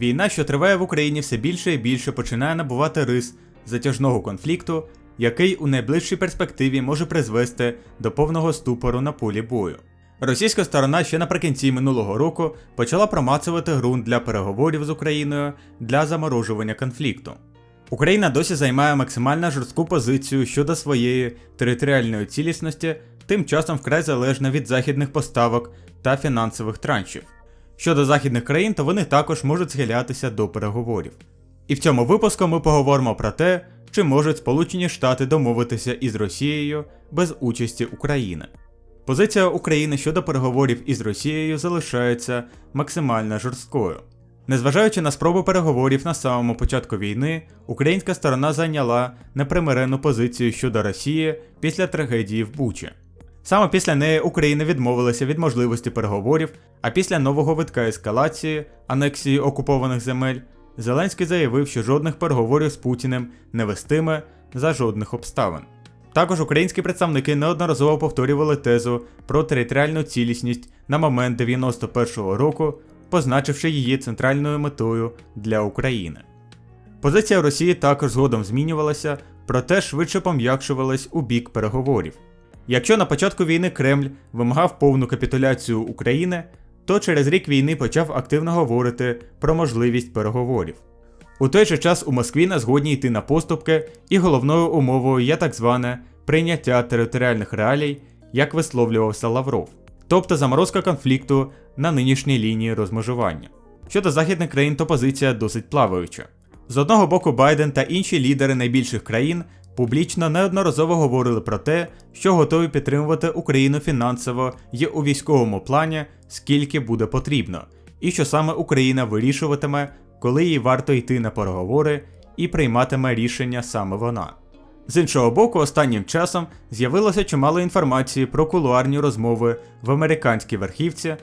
Війна, що триває в Україні, все більше і більше починає набувати рис затяжного конфлікту, який у найближчій перспективі може призвести до повного ступору на полі бою. Російська сторона ще наприкінці минулого року почала промацувати ґрунт для переговорів з Україною для заморожування конфлікту. Україна досі займає максимально жорстку позицію щодо своєї територіальної цілісності, тим часом вкрай залежна від західних поставок та фінансових траншів. Щодо західних країн, то вони також можуть схилятися до переговорів. І в цьому випуску ми поговоримо про те, чи можуть Сполучені Штати домовитися із Росією без участі України. Позиція України щодо переговорів із Росією залишається максимально жорсткою. Незважаючи на спробу переговорів на самому початку війни, українська сторона зайняла непримирену позицію щодо Росії після трагедії в Бучі. Саме після неї Україна відмовилася від можливості переговорів, а після нового витка ескалації, анексії окупованих земель, Зеленський заявив, що жодних переговорів з Путіним не вестиме за жодних обставин. Також українські представники неодноразово повторювали тезу про територіальну цілісність на момент 91-го року, позначивши її центральною метою для України. Позиція Росії також згодом змінювалася, проте швидше пом'якшувалась у бік переговорів. Якщо на початку війни Кремль вимагав повну капітуляцію України, то через рік війни почав активно говорити про можливість переговорів. У той же час у Москві не згодні йти на поступки, і головною умовою є так зване прийняття територіальних реалій, як висловлювався Лавров, тобто заморозка конфлікту на нинішній лінії розмежування. Щодо західних країн, то позиція досить плаваюча. З одного боку, Байден та інші лідери найбільших країн публічно неодноразово говорили про те, що готові підтримувати Україну фінансово і у військовому плані, скільки буде потрібно, і що саме Україна вирішуватиме, коли їй варто йти на переговори і прийматиме рішення саме вона. З іншого боку, останнім часом з'явилося чимало інформації про кулуарні розмови в американській верхівці,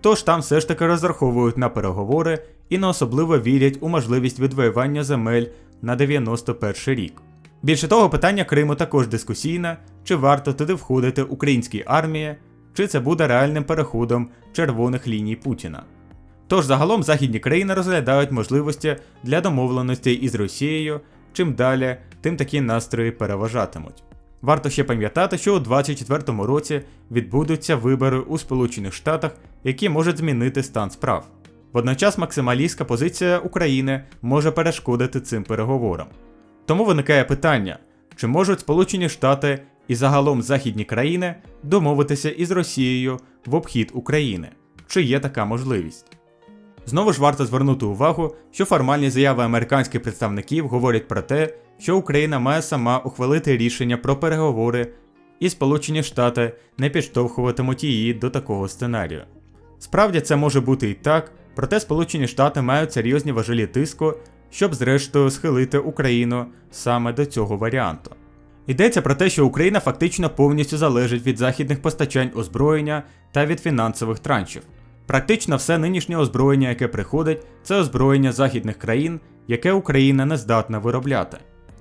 тож там все ж таки розраховують на переговори і не особливо вірять у можливість відвоювання земель на 91 рік. Більше того, питання Криму також дискусійне, чи варто туди входити українській армії, чи це буде реальним переходом червоних ліній Путіна. Тож загалом західні країни розглядають можливості для домовленостей із Росією, чим далі, тим такі настрої переважатимуть. Варто ще пам'ятати, що у 2024 році відбудуться вибори у Сполучених Штатах, які можуть змінити стан справ. Водночас максималістська позиція України може перешкодити цим переговорам. Тому виникає питання, чи можуть Сполучені Штати і загалом західні країни домовитися із Росією в обхід України? Чи є така можливість? Знову ж варто звернути увагу, що формальні заяви американських представників говорять про те, що Україна має сама ухвалити рішення про переговори, і Сполучені Штати не підштовхуватимуть її до такого сценарію. Справді це може бути і так, проте Сполучені Штати мають серйозні важелі тиску, щоб зрештою схилити Україну саме до цього варіанту. Йдеться про те, що Україна фактично повністю залежить від західних постачань озброєння та від фінансових траншів. Практично все нинішнє озброєння, яке приходить, це озброєння західних країн, яке Україна не здатна виробляти.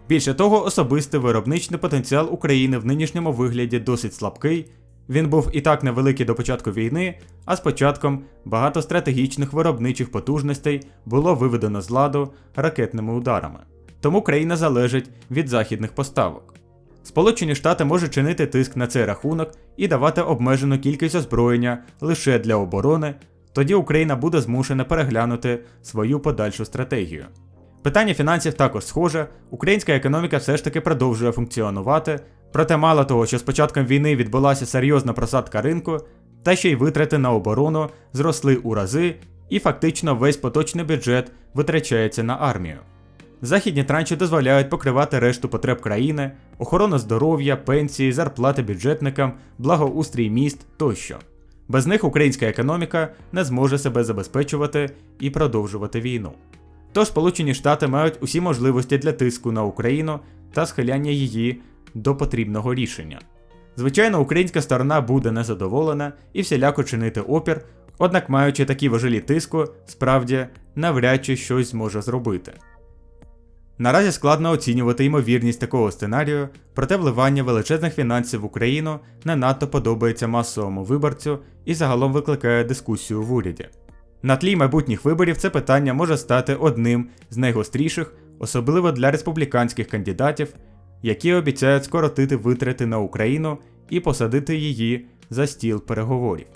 Більше того, особистий виробничний потенціал України в нинішньому вигляді досить слабкий. Він був і так невеликий до початку війни, а з початком багато стратегічних виробничих потужностей було виведено з ладу ракетними ударами. Тому країна залежить від західних поставок. Сполучені Штати можуть чинити тиск на цей рахунок і давати обмежену кількість озброєння лише для оборони, тоді Україна буде змушена переглянути свою подальшу стратегію. Питання фінансів також схоже, українська економіка все ж таки продовжує функціонувати, проте мало того, що з початком війни відбулася серйозна просадка ринку, та ще й витрати на оборону зросли у рази, і фактично весь поточний бюджет витрачається на армію. Західні транші дозволяють покривати решту потреб країни, охорону здоров'я, пенсії, зарплати бюджетникам, благоустрій міст тощо. Без них українська економіка не зможе себе забезпечувати і продовжувати війну. Тож Сполучені Штати мають усі можливості для тиску на Україну та схиляння її до потрібного рішення. Звичайно, українська сторона буде незадоволена і всіляко чинити опір, однак маючи такі важелі тиску, справді навряд чи щось зможе зробити. Наразі складно оцінювати ймовірність такого сценарію, проте вливання величезних фінансів в Україну не надто подобається масовому виборцю і загалом викликає дискусію в уряді. На тлі майбутніх виборів це питання може стати одним з найгостріших, особливо для республіканських кандидатів, які обіцяють скоротити витрати на Україну і посадити її за стіл переговорів.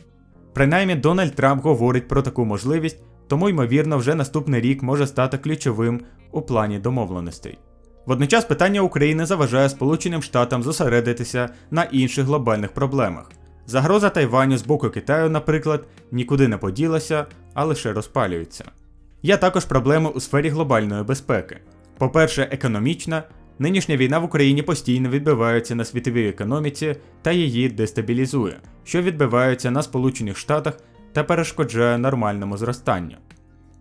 Принаймні Дональд Трамп говорить про таку можливість, тому ймовірно вже наступний рік може стати ключовим у плані домовленостей. Водночас питання України заважає Сполученим Штатам зосередитися на інших глобальних проблемах. Загроза Тайваню з боку Китаю, наприклад, нікуди не поділася, а лише розпалюється. Є також проблеми у сфері глобальної безпеки. По-перше, економічна, нинішня війна в Україні постійно відбивається на світовій економіці та її дестабілізує, що відбивається на Сполучених Штатах та перешкоджає нормальному зростанню.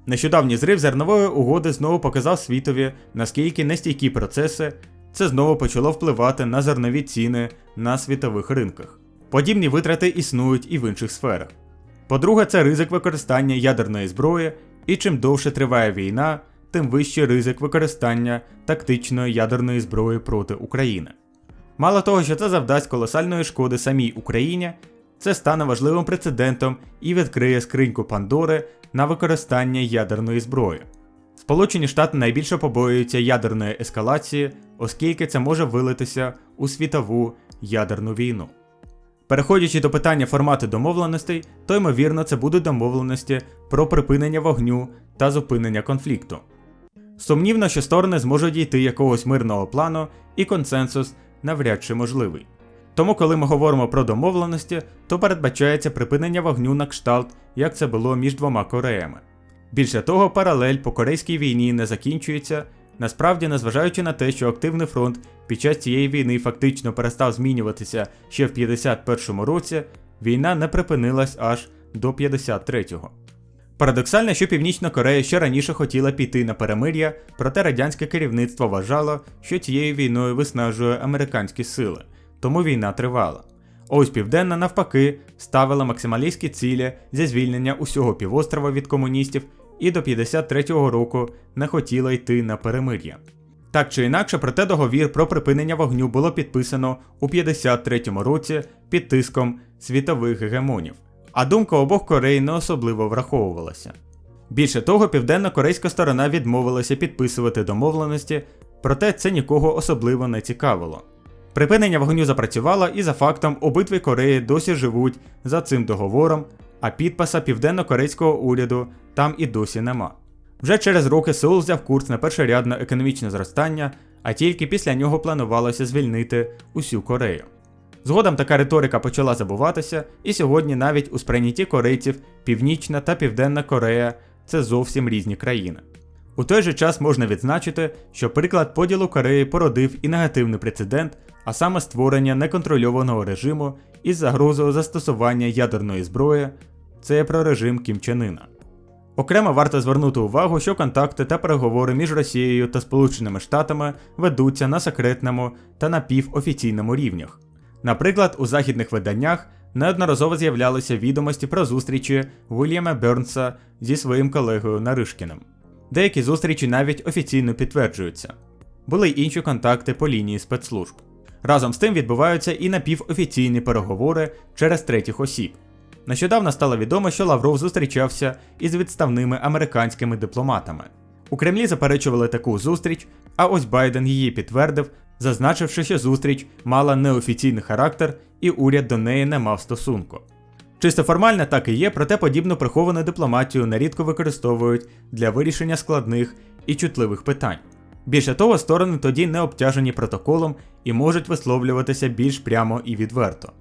Нещодавній зрив зернової угоди знову показав світові, наскільки нестійкі процеси це знову почало впливати на зернові ціни на світових ринках. Подібні витрати існують і в інших сферах. По-друге, це ризик використання ядерної зброї, і чим довше триває війна, тим вищий ризик використання тактичної ядерної зброї проти України. Мало того, що це завдасть колосальної шкоди самій Україні, це стане важливим прецедентом і відкриє скриньку Пандори на використання ядерної зброї. Сполучені Штати найбільше побоюються ядерної ескалації, оскільки це може вилитися у світову ядерну війну. Переходячи до питання формату домовленостей, то ймовірно це будуть домовленості про припинення вогню та зупинення конфлікту. Сумнівно, що сторони зможуть дійти якогось мирного плану, і консенсус навряд чи можливий. Тому, коли ми говоримо про домовленості, то передбачається припинення вогню на кшталт, як це було між двома Кореями. Більше того, паралель по корейській війні не закінчується, насправді, незважаючи на те, що активний фронт під час цієї війни фактично перестав змінюватися ще в 51-му році, війна не припинилась аж до 53-го. Парадоксально, що Північна Корея ще раніше хотіла піти на перемир'я, проте радянське керівництво вважало, що цією війною виснажує американські сили, тому війна тривала. Ось Південна, навпаки, ставила максималістські цілі зі звільнення усього півострова від комуністів і до 53-го року не хотіла йти на перемир'я. Так чи інакше, проте договір про припинення вогню було підписано у 53-му році під тиском світових гегемонів, а думка обох Корей не особливо враховувалася. Більше того, південно-корейська сторона відмовилася підписувати домовленості, проте це нікого особливо не цікавило. Припинення вогню запрацювало і за фактом обидві Кореї досі живуть за цим договором, а підписа південно-корейського уряду там і досі нема. Вже через роки Сеул взяв курс на першорядне економічне зростання, а тільки після нього планувалося звільнити усю Корею. Згодом така риторика почала забуватися, і сьогодні навіть у сприйнятті корейців Північна та Південна Корея це зовсім різні країни. У той же час можна відзначити, що приклад поділу Кореї породив і негативний прецедент, а саме створення неконтрольованого режиму із загрозою застосування ядерної зброї, це про режим Кім Чен Іна. Окремо варто звернути увагу, що контакти та переговори між Росією та Сполученими Штатами ведуться на секретному та напівофіційному рівнях. Наприклад, у західних виданнях неодноразово з'являлися відомості про зустрічі Вільяма Бернса зі своїм колегою Наришкіним. Деякі зустрічі навіть офіційно підтверджуються. Були й інші контакти по лінії спецслужб. Разом з тим відбуваються і напівофіційні переговори через третіх осіб. Нещодавно стало відомо, що Лавров зустрічався із відставними американськими дипломатами. У Кремлі заперечували таку зустріч, а ось Байден її підтвердив, зазначивши, що зустріч мала неофіційний характер і уряд до неї не мав стосунку. Чисто формально так і є, проте подібну приховану дипломатію нерідко використовують для вирішення складних і чутливих питань. Більше того, сторони тоді не обтяжені протоколом і можуть висловлюватися більш прямо і відверто.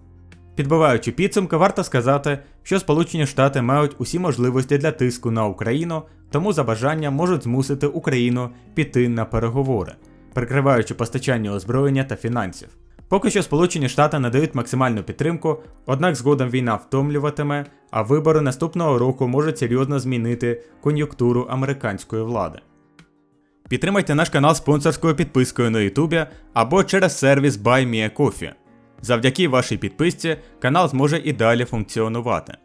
Підбиваючи підсумки, варто сказати, що Сполучені Штати мають усі можливості для тиску на Україну, тому за бажанням можуть змусити Україну піти на переговори, прикриваючи постачання озброєння та фінансів. Поки що Сполучені Штати надають максимальну підтримку, однак згодом війна втомлюватиме, а вибори наступного року можуть серйозно змінити кон'юнктуру американської влади. Підтримайте наш канал спонсорською підпискою на YouTube або через сервіс BuyMeACoffee. Завдяки вашій підписці канал зможе і далі функціонувати.